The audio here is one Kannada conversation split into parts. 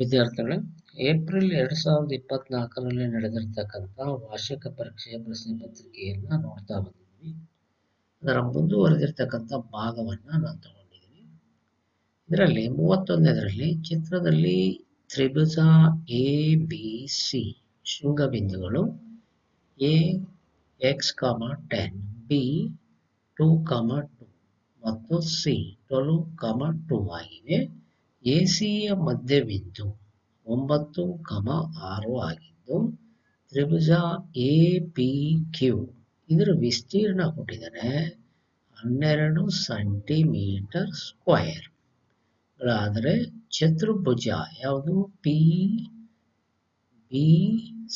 ವಿದ್ಯಾರ್ಥಿಗಳೇ, ಏಪ್ರಿಲ್ ಎರಡು ಸಾವಿರದ ಇಪ್ಪತ್ನಾಲ್ಕರಲ್ಲಿ ನಡೆದಿರ್ತಕ್ಕಂಥ ವಾರ್ಷಿಕ ಪರೀಕ್ಷೆಯ ಪ್ರಶ್ನೆ ಪತ್ರಿಕೆಯನ್ನ ನೋಡ್ತಾ ಬಂದಿದ್ವಿ. ಅದರ ಮುಂದುವರೆದಿರ್ತಕ್ಕಂಥ ಭಾಗವನ್ನ ನಾನು ತಗೊಂಡಿದ್ದೀನಿ. ಇದರಲ್ಲಿ ಮೂವತ್ತೊಂದನೇದರಲ್ಲಿ ಚಿತ್ರದಲ್ಲಿ ತ್ರಿಭುಜ A, B, C ಶೃಂಗಬಿಂದುಗಳು A, x, comma, ten, B, two, comma, two ಮತ್ತು ಸಿ ಟ್ವೆಲ್ವ್ ಕಾಮ, ಟೂ ಆಗಿವೆ. ಎಸಿಯ ಮಧ್ಯಬಿಂದು ಒಂಬತ್ತು ಕಮ ಆರು ಆಗಿದ್ದು ತ್ರಿಭುಜ ಎ, ಪಿ, ಕ್ಯೂ. ಇದರ ವಿಸ್ತೀರ್ಣ ಕೊಟ್ಟಿದ್ದಾರೆ ಹನ್ನೆರಡು ಸೆಂಟಿಮೀಟರ್ ಸ್ಕ್ವಯರ್ ಆದರೆ ಚತುರ್ಭುಜ ಯಾವುದು? P, B,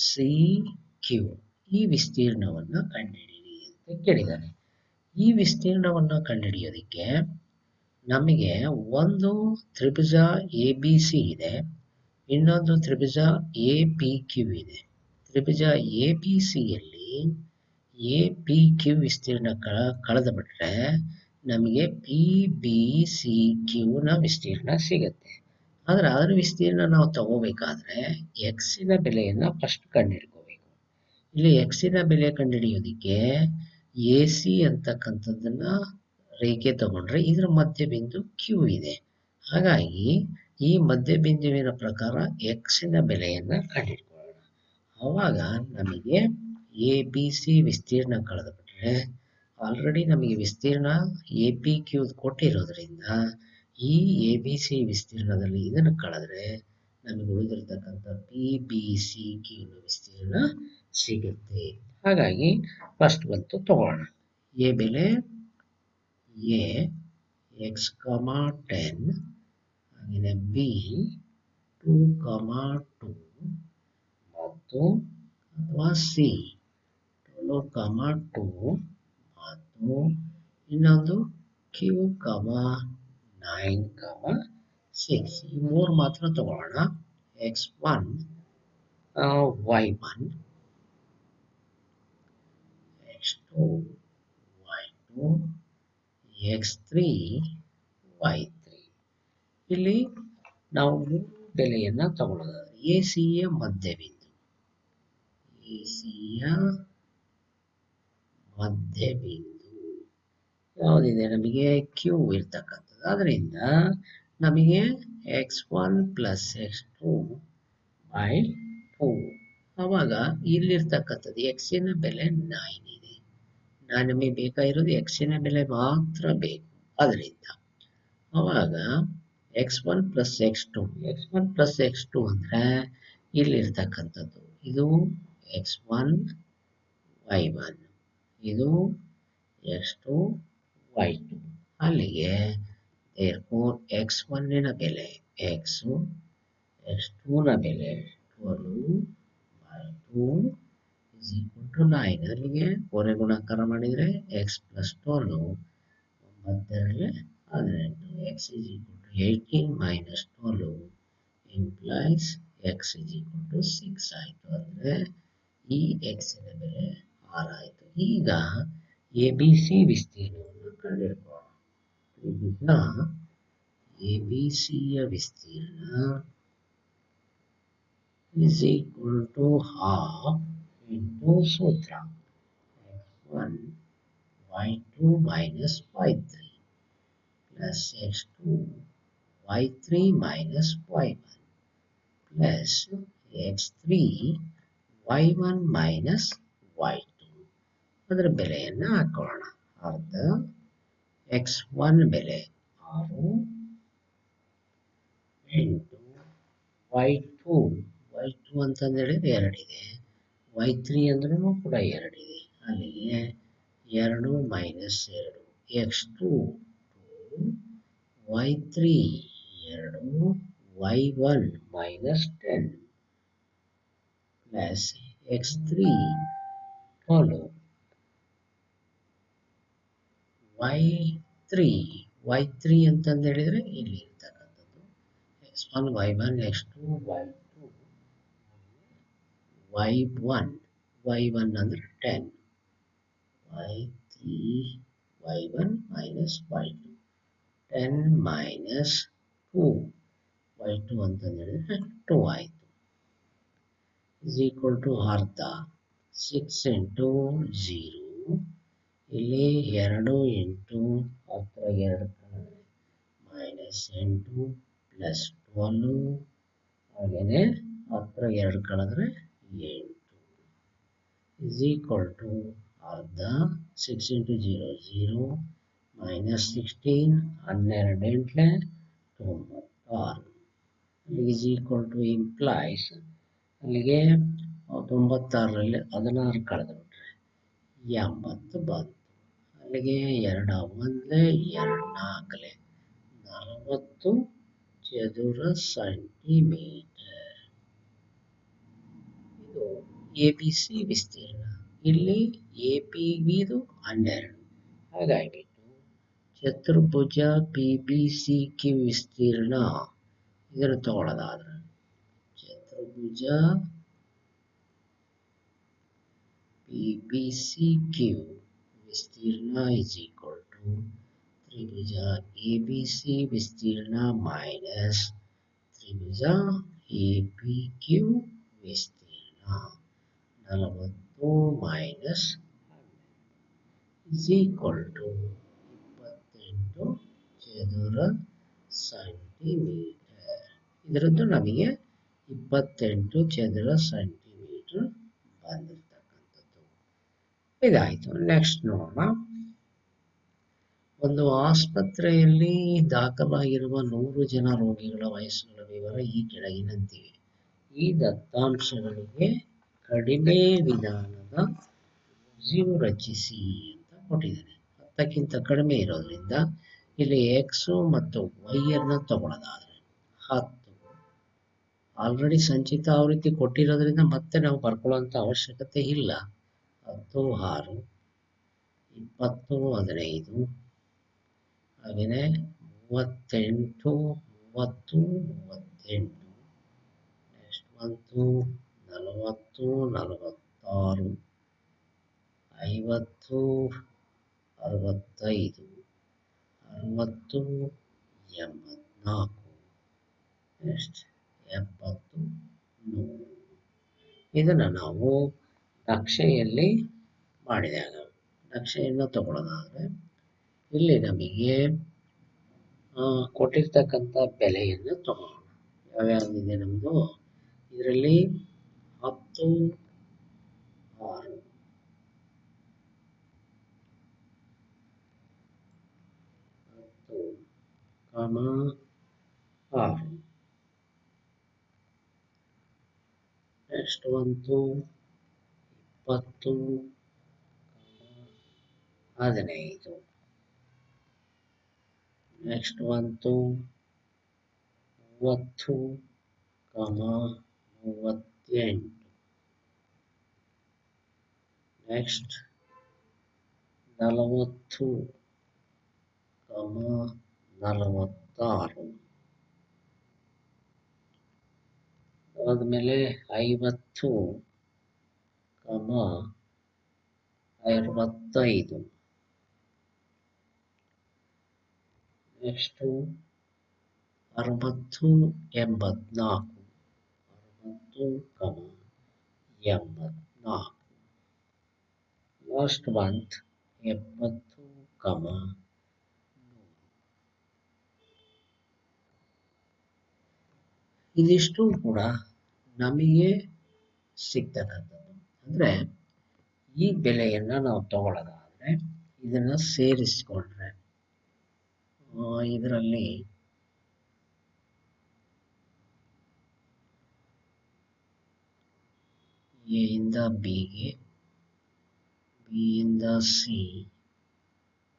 C, Q. ಈ ವಿಸ್ತೀರ್ಣವನ್ನು ಕಂಡುಹಿಡಿಯಿರಿ ಅಂತ ಕೇಳಿದ್ದಾರೆ ಈ ವಿಸ್ತೀರ್ಣವನ್ನು ಕಂಡುಹಿಡಿಯೋದಕ್ಕೆ ನಮಗೆ ಒಂದು ತ್ರಿಭುಜ ಎ ಬಿ ಸಿ ಇದೆ, ಇನ್ನೊಂದು ತ್ರಿಭುಜ ಎ ಪಿ ಕ್ಯೂ ಇದೆ. ತ್ರಿಭುಜ ಎ ಬಿ ಸಿಯಲ್ಲಿ ಎ ಪಿ ಕ್ಯೂ ವಿಸ್ತೀರ್ಣ ಕಳ ಕಳೆದು ಬಿಟ್ರೆ ನಮಗೆ ಪಿ ಬಿ ಸಿ ಕ್ಯೂನ ವಿಸ್ತೀರ್ಣ ಸಿಗುತ್ತೆ. ಆದರೆ ಅದರ ವಿಸ್ತೀರ್ಣ ನಾವು ತಗೋಬೇಕಾದ್ರೆ ಎಕ್ಸಿನ ಬೆಲೆಯನ್ನು ಫಸ್ಟ್ ಕಂಡುಹಿಡ್ಕೋಬೇಕು. ಇಲ್ಲಿ ಎಕ್ಸಿನ ಬೆಲೆ ಕಂಡುಹಿಡಿಯೋದಕ್ಕೆ ಎ ಸಿ ಅಂತಕ್ಕಂಥದ್ದನ್ನ ರೇಖೆ ತಗೊಂಡ್ರೆ ಇದರ ಮಧ್ಯಬಿಂದು ಕ್ಯೂ ಇದೆ. ಹಾಗಾಗಿ ಈ ಮಧ್ಯ ಬಿಂದುವಿನ ಪ್ರಕಾರ ಎಕ್ಸಿನ ಬೆಲೆಯನ್ನ ಕಂಡುಹಿಡ್ಕೊಳ್ಳೋಣ. ಅವಾಗ ನಮಗೆ ಎ ಬಿ ಸಿ ವಿಸ್ತೀರ್ಣ ಕಳೆದುಬಿಟ್ರೆ ಆಲ್ರೆಡಿ ನಮಗೆ ವಿಸ್ತೀರ್ಣ ಎ ಪಿ ಕ್ಯೂ ಕೊಟ್ಟಿರೋದ್ರಿಂದ ಈ ಎ ಬಿ ಸಿ ವಿಸ್ತೀರ್ಣದಲ್ಲಿ ಇದನ್ನು ಕಳೆದ್ರೆ ನಮಗೆ ಉಳಿದಿರ್ತಕ್ಕಂಥ ಪಿ ಬಿ ಸಿ ಕ್ಯೂನ ವಿಸ್ತೀರ್ಣ ಸಿಗುತ್ತೆ. ಹಾಗಾಗಿ ಫಸ್ಟ್ ಬಂತು ತಗೋಣ ಎ ಬೆಲೆ ಎ ಎಕ್ಸ್ ಕಮ ಟೆನ್ ಹಾಗೆಯೇ ಬಿ ಟೂ ಕಮ ಟು ಮತ್ತು ಅಥವಾ ಸಿ ಟ್ವೆಲ್ವ್ ಕಮ ಟು ಮತ್ತು ಇನ್ನೊಂದು Q comma nine comma six ಈ ಮೂರು ಮಾತ್ರ ತಗೊಳ್ಳೋಣ x one y one x three y three ಇಲ್ಲಿ ನಾವು ಮೂರು ಬೆಲೆಯನ್ನು ತಗೊಳ್ಳೋದಾದ್ರೆ ಎ ಸಿಯ ಮಧ್ಯಬಿಂದು. ಎ ಸಿಯ ಮಧ್ಯಬಿಂದು. ಯಾವುದಿದೆ? ನಮಗೆ ಕ್ಯೂ ಇರ್ತಕ್ಕಂಥದ್ದು. ಅದರಿಂದ ನಮಗೆ x one plus x two by two ಅವಾಗ ಇಲ್ಲಿರ್ತಕ್ಕಂಥದ್ದು ಎಕ್ಸಿನ ಬೆಲೆ ನೈನ್ ಇದೆ. ನಾನು ನಮಗೆ ಬೇಕಾಗಿರೋದು ಎಕ್ಸಿನ ಬೆಲೆ ಮಾತ್ರ ಬೇಕು. ಅದರಿಂದ ಅವಾಗ x one plus x two x one plus x two ಅಂದರೆ ಇಲ್ಲಿರ್ತಕ್ಕಂಥದ್ದು. ಇದು ಎಕ್ಸ್ ಒನ್ ವೈ ಒನ್ ಇದು ಎಕ್ಸ್ ಟು ವೈ ಟು ಅಲ್ಲಿಗೆ ಏರ್ಫೋರ್ ಎಕ್ಸ್ ಒನ್ನಿನ ಬೆಲೆ ಎಕ್ಸು ಎಕ್ಸ್ ಟೂನ ಬೆಲೆ twelve by two is equal to nine ಅಲ್ಲಿಗೆ ಕೊನೆ ಗುಣಾಕಾರ ಮಾಡಿದರೆ ಎಕ್ಸ್ ಪ್ಲಸ್ ಟ್ವೆಲ್ವ್ ಒಂಬತ್ತರಲ್ಲಿ ಹದಿನೆಂಟು. X is equal to eighteen minus twelve implies x is equal to six ಆಯಿತು. ಅಂದರೆ ಈ ಎಕ್ಸಿನ ಬೆಲೆ ಆರಾಯಿತು ಈಗ ಎ ಬಿ ಸಿ ವಿಸ್ತೀರ್ಣವನ್ನು ಕಂಡುಹಿಡ್ಕೊಳ್ಳೋಣ ತ್ರಿಭುಜ ಎ ಬಿ ಸಿಯ ವಿಸ್ತೀರ್ಣ is equal to half into sutra x1 y2 minus y3 plus x2 y3 minus y1 plus x3 y1 minus y2 ಅದರ ಬೆಲೆಯನ್ನು ಹಾಕೋಣ ಅರ್ಧ ಎಕ್ಸ್ ಒನ್ ಬೆಲೆ ಆರು ಎಂಟು ವೈ ಟು ವೈ ಟು ಅಂತಂದೇಳಿದ್ರೆ ಎರಡಿದೆ ವೈ ತ್ರೀ ಅಂದ್ರೂ ಕೂಡ ಎರಡಿದೆ. ಅಲ್ಲಿಗೆ ಎರಡು ಮೈನಸ್ ಎರಡು. X two two y three ಎರಡು y one minus ten plus x three twelve y three y three ಅಂತಂದು ಹೇಳಿದರೆ ಇಲ್ಲಿ ಇರ್ತಕ್ಕಂಥದ್ದು. X one y one x two y y one y one ಅಂದರೆ ten y three y one minus y two ten minus two y two ಅಂತಂದು ಹೇಳಿದ್ರೆ ಟು ಆಯಿತು. ಇಸ್ ಈಕ್ವಲ್ ಟು ಅರ್ಧ. ಸಿಕ್ಸ್ ಇಂಟು ಝೀರೋ ಇಲ್ಲಿ ಎರಡು ಎಂಟು ಹತ್ರ ಎರಡು ಮೈನಸ್ ಎಂಟು ಪ್ಲಸ್ ಟ್ವೆಲ್ಲು ಹಾಗೆಯೇ ಹತ್ರ ಎರಡು ಕಳೆದ್ರೆ ಎಂಟು ಇಸ್ ಈಕ್ವಲ್ ಟು ಅರ್ಧ six into zero zero minus sixteen ಹನ್ನೆರಡು ಎಂಟ್ಲೆ ತೊಂಬತ್ತಾರು. ಅಲ್ಲಿಗೆ ಇಸ್ ಈಕ್ವಲ್ ಟು ಇಂಪ್ಲಾಯ್ಸ್ ಅಲ್ಲಿಗೆ ತೊಂಬತ್ತಾರರಲ್ಲಿ ಹದಿನಾರು ಕಳೆದುಬಿಟ್ರೆ ಎಂಬತ್ತು ಬಂತು. ಅಲ್ಲಿಗೆ ಎರಡು ಒಂದಲೇ ಎರಡು ನಾಲ್ಕಲೆ ನಲವತ್ತು ಚದುರ ಸೆಂಟಿಮೀಟರ್ ಇದು ಎ ಸಿ ವಿಸ್ತೀರ್ಣ. ಇಲ್ಲಿ ಎ ಪಿ ಬಿದು ಹನ್ನೆರಡು. ಹಾಗಾಗಿ ಚತುರ್ಭುಜ ಪಿ ಬಿ ಸಿ ಕ್ಯೂ ವಿಸ್ತೀರ್ಣ. ಇದನ್ನು ತಗೊಳ್ಳೋದಾದ್ರೆ ಚತುರ್ಭುಜ ಪಿ ಬಿ ಸಿ ಕ್ಯೂ ವಿಸ್ತೀರ್ಣ ಇಸ್ ಈಕ್ವಲ್ ಟು ತ್ರಿಭುಜ ಎ ಬಿ ಸಿ ವಿಸ್ತೀರ್ಣ ಮೈನಸ್ ತ್ರಿಭುಜ ಎ ಪಿ ಕ್ಯೂ ವಿಸ್ತೀರ್ಣ. ನಲವತ್ತು ಮೈನಸ್ ಇಸ್ ಈಕ್ವಲ್ ಟು ಇಪ್ಪತ್ತೆಂಟು ಚದುರ ಸೆಂಟಿಮೀಟರ್ ಇದರದ್ದು ನಮಗೆ ಇಪ್ಪತ್ತೆಂಟು ಚದುರ ಸೆಂಟಿಮೀಟರ್ ಬಂದಿರತಕ್ಕಂಥದ್ದು. ಇದಾಯಿತು. ನೆಕ್ಸ್ಟ್ ನೋಡೋಣ ಒಂದು ಆಸ್ಪತ್ರೆಯಲ್ಲಿ ದಾಖಲಾಗಿರುವ ನೂರು ಜನ ರೋಗಿಗಳ ವಯಸ್ಸುಗಳ ವಿವರ ಈ ಕೆಳಗಿನಂತಿವೆ. ಈ ದತ್ತಾಂಶಗಳಿಗೆ ಕಡಿಮೆ ವಿಧಾನದ ಝೀವ್ ರಚಿಸಿ ಅಂತ ಕೊಟ್ಟಿದ್ದಾರೆ. ಹತ್ತಕ್ಕಿಂತ ಕಡಿಮೆ ಇರೋದ್ರಿಂದ ಇಲ್ಲಿ ಎಕ್ಸು ಮತ್ತು ವೈ ಅನ್ನು ತಗೊಳ್ಳೋದಾದ್ರೆ ಹತ್ತು ಆಲ್ರೆಡಿ ಸಂಚಿತ ಆವೃತ್ತಿ ಕೊಟ್ಟಿರೋದ್ರಿಂದ ಮತ್ತೆ ನಾವು ಬರ್ಕೊಳ್ಳೋಂಥ ಅವಶ್ಯಕತೆ ಇಲ್ಲ. ಹತ್ತು, ಆರು, ಇಪ್ಪತ್ತು, ಹದಿನೈದು, ಹಾಗೆಯೇ ಮೂವತ್ತೆಂಟು, ಮೂವತ್ತು, ಮೂವತ್ತೆಂಟು. ಬಂತು ನಲವತ್ತು, ನಲವತ್ತಾರು, ಐವತ್ತು, ಅರವತ್ತೈದು, ಅರವತ್ತು, ಎಂಬತ್ನಾಲ್ಕು, ನೆಕ್ಸ್ಟ್ ಎಪ್ಪತ್ತು, ನೂರು. ಇದನ್ನು ನಾವು ನಕ್ಷೆಯಲ್ಲಿ ಮಾಡಿದಾಗ, ನಕ್ಷೆಯನ್ನು ತಗೊಳ್ಳೋದಾದರೆ, ಇಲ್ಲಿ ನಮಗೆ ಕೊಟ್ಟಿರ್ತಕ್ಕಂಥ ಬೆಲೆಯನ್ನು ತಗೊಳ್ಳೋಣ. ಯಾವ್ಯಾವುದಿದೆ ನಮ್ಮದು ಇದರಲ್ಲಿ ಹತ್ತು ಆರು ಹತ್ತು ಕಮ ಆರು ನೆಕ್ಸ್ಟ್ ಬಂತು ಇಪ್ಪತ್ತು ಹದಿನೈದು. ನೆಕ್ಸ್ಟ್ ಬಂತು ಮೂವತ್ತು ಕಮ ಮೂವತ್ತೆಂಟು. ನೆಕ್ಸ್ಟ್ ನಲವತ್ತು ಕಮ ನಲವತ್ತಾರು. ಆದಮೇಲೆ ಐವತ್ತು ಕಮ ಅರವತ್ತೈದು. ನೆಕ್ಸ್ಟು ಅರವತ್ತು ಎಂಬತ್ನಾಲ್ಕು. ಕಮ ಎಂಬತ್ನಾಲ್ಕು ಲಾಸ್ಟ್ ಮಂತ್ ಎಂಬತ್ತು ಕಮ ಇದಿಷ್ಟು ಕೂಡ ನಮಗೆ ಸಿಗ್ತಕ್ಕಂಥದ್ದು ಅಂದರೆ ಈ ಬೆಲೆಯನ್ನು ನಾವು ತಗೊಳ್ಳೋದಾದರೆ ಇದನ್ನು ಸೇರಿಸಿಕೊಂಡ್ರೆ ಇದರಲ್ಲಿ ಎಯಿಂದ ಬಿಗೆ ಇಂದ ಸಿ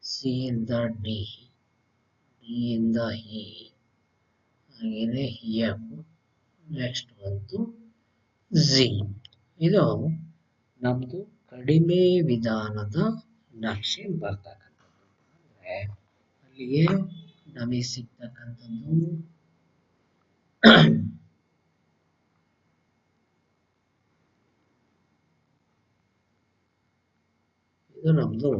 ಸಿ ಇಂದ ಡಿ ಡಿ ಇಂದ ಇ ಹಾಗೆಯೇ ಎಫ್, ನೆಕ್ಸ್ಟ್ ಬಂತು ಝಿ. ಇದು ನಮ್ಮದು ಕಡಿಮೆ ವಿಧಾನದ ನಕ್ಷೆ ಬರ್ತಕ್ಕಂಥದ್ದು. ಅಂದರೆ ಅಲ್ಲಿಗೆ ನಮಗೆ ಸಿಗ್ತಕ್ಕಂಥದ್ದು ಇದು ನಮ್ಮದು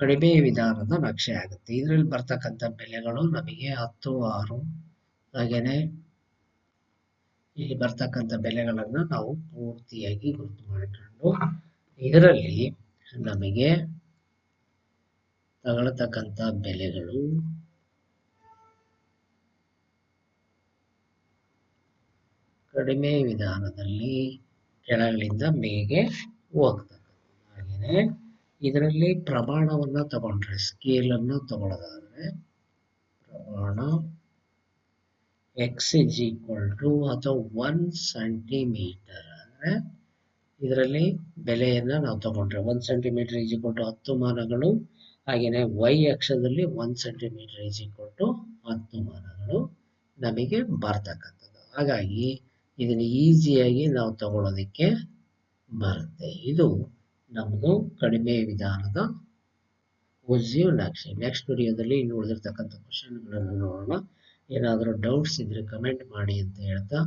ಕಡಿಮೆ ವಿಧಾನದ ನಕ್ಷೆ ಆಗುತ್ತೆ. ಇದರಲ್ಲಿ ಬರ್ತಕ್ಕಂಥ ಬೆಲೆಗಳು ನಮಗೆ ಹತ್ತು, ಆರು ಹಾಗೆಯೇ ಇಲ್ಲಿ ಬರ್ತಕ್ಕಂಥ ಬೆಲೆಗಳನ್ನು ನಾವು ಪೂರ್ತಿಯಾಗಿ ಗುರುತು ಮಾಡಿಕೊಂಡು ಇದರಲ್ಲಿ ನಮಗೆ ತಗೊಳ್ತಕ್ಕಂಥ ಬೆಲೆಗಳು ಕಡಿಮೆ ವಿಧಾನದಲ್ಲಿ ಕೆಳಗಳಿಂದ ಮೇಗೆ ಹೋಗ್ತಕ್ಕಂಥದ್ದು ಹಾಗೆಯೇ ಇದರಲ್ಲಿ ಪ್ರಮಾಣವನ್ನು ತಗೊಂಡ್ರೆ ಸ್ಕೇಲನ್ನು ತಗೊಳ್ಳೋದಾದ್ರೆ ಪ್ರಮಾಣ ಎಕ್ಸ್ ಇಸ್ ಈಕ್ವಲ್ ಟು ಅಥವಾ ಒನ್ ಸೆಂಟಿಮೀಟರ್ ಅಂದರೆ ಇದರಲ್ಲಿ ಬೆಲೆಯನ್ನು ನಾವು ತಗೊಂಡ್ರೆ one centimetre is equal to ಹತ್ತು ಮಾನಗಳು ಹಾಗೆಯೇ ವೈ ಅಕ್ಷದಲ್ಲಿ one centimetre is equal to ಹತ್ತು ಮಾನಗಳು ನಮಗೆ ಬರ್ತಕ್ಕಂಥದ್ದು. ಹಾಗಾಗಿ ಇದನ್ನು ಈಸಿಯಾಗಿ ನಾವು ತಗೊಳ್ಳೋದಕ್ಕೆ ಬರುತ್ತೆ. ಇದು ನಮ್ಮದು ಕಡಿಮೆ ವಿಧಾನದ ಪಾಸಿಟಿವ್ ನಕ್ಷೆ ನೆಕ್ಸ್ಟ್ ವಿಡಿಯೋದಲ್ಲಿ ಇನ್ನು ಉಳಿದಿರ್ತಕ್ಕಂಥ ಕ್ವಶನ್ಗಳನ್ನು ನೋಡೋಣ. ಏನಾದರೂ ಡೌಟ್ಸ್ ಇದ್ದರೆ ಕಮೆಂಟ್ ಮಾಡಿ ಅಂತ ಹೇಳ್ತಾ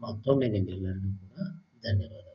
ಮತ್ತೊಮ್ಮೆ ನಿಮ್ಮೆಲ್ಲರಿಗೂ ಕೂಡ ಧನ್ಯವಾದ